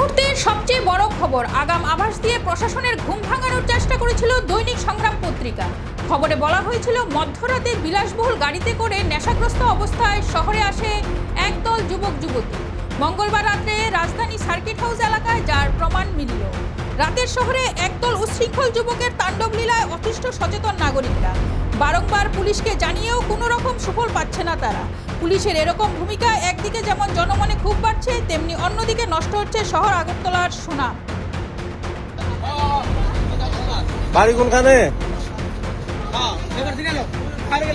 মুহূর্তের সবচেয়ে বড় খবর। আগাম আভাস দিয়ে প্রশাসনের ঘুম ভাঙানোর চেষ্টা করেছিল দৈনিক সংগ্রাম পত্রিকা। খবরে বলা হয়েছিল মধ্যরাতে বিলাসবহুল গাড়িতে করে নেশাগ্রস্ত অবস্থায় শহরে আসে একদল যুবক যুবতী। মঙ্গলবার রাত্রে রাজধানী সার্কিট হাউস এলাকায় যার প্রমাণ মিলল। রাতের শহরে একদল উচ্ছৃঙ্খল যুবকের তাণ্ডব লীলায় অতিষ্ঠ সচেতন নাগরিকরা। বারংবার পুলিশকে জানিয়েও কোনো রকম সুফল পাচ্ছে না তারা। পুলিশের এরকম ভূমিকা যেমন জনমনে খুব বাড়ছে তেমনি অন্যদিকে নষ্ট হচ্ছে শহর আগরতলার সুনাম বাড়ি কোনখানে? আমার